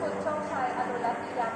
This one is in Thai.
คุณโชคชัยอนุรักษ์ยาก